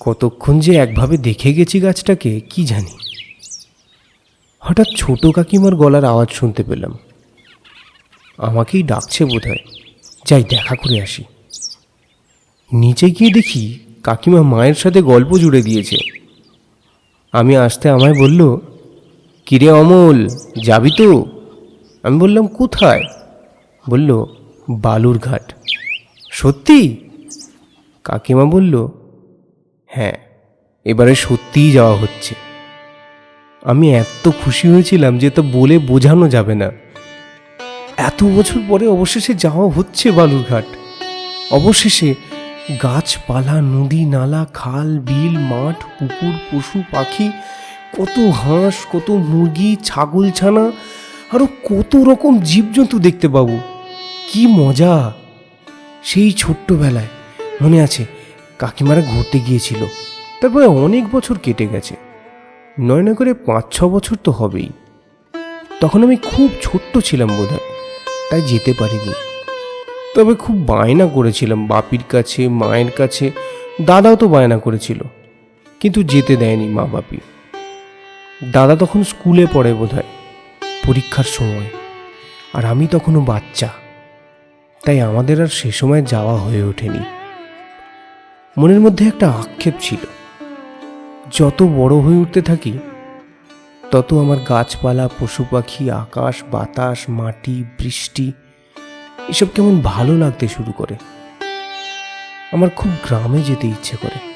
কতক্ষণ যে একভাবে দেখে গেছি গাছটাকে, কি জানি। হঠাৎ ছোট কাকিমার গলার আওয়াজ শুনতে পেলাম। আমাকেই ডাকছে বোধ হয় যাই, দেখা করে আসি। নিচে গিয়ে দেখি কাকিমা মায়ের সাথে গল্প জুড়ে দিয়েছে। আমি আসতে আমায় বলল, কিরে অমল, যাবি তো? আমি বললাম, কোথায়? বলল, বালুরঘাট। সত্যি? কাকিমা বলল হ্যাঁ এবারে সত্যিই যাওয়া হচ্ছে। আমি এত খুশি হয়েছিলাম যে তা বলে বোঝানো যাবে না। এত বছর পরে অবশেষে যাওয়া হচ্ছে বালুরঘাট। অবশেষে গাছপালা, নদী, নালা, খাল, বিল, মাঠ, পুকুর, পশু, পাখি, কত হাঁস, কত মুরগি, ছাগল, ছানা আরও কত রকম জীবজন্তু দেখতে পাবো। কি মজা! সেই ছোট্টবেলায়, মনে আছে কাকিমারা ঘুরতে গিয়েছিল। তারপরে অনেক বছর কেটে গেছে। নয় না করে পাঁচ, ছ বছর তো হবেই। তখন আমি খুব ছোট্ট ছিলাম বোধহয়, তাই যেতে পারিনি। তবে খুব বায়না করেছিলাম বাপির কাছে, মায়ের কাছে, দাদাও তো বায়না করেছিল, কিন্তু যেতে দেয়নি মা বাপি। দাদা তখন স্কুলে পড়ে বোধহয়, পরীক্ষার সময়। আর আমি তখনও বাচ্চা, তাই আমাদের আর সে সময় যাওয়া হয়ে ওঠেনি। মনের মধ্যে একটা আক্ষেপ ছিল। যত বড় হয়ে উঠতে থাকি, তত আমার গাছপালা, পশু পাখি, আকাশ, বাতাস, মাটি, বৃষ্টি, এসব কেমন ভালো লাগতে শুরু করে। আমার খুব গ্রামে যেতে ইচ্ছে করে।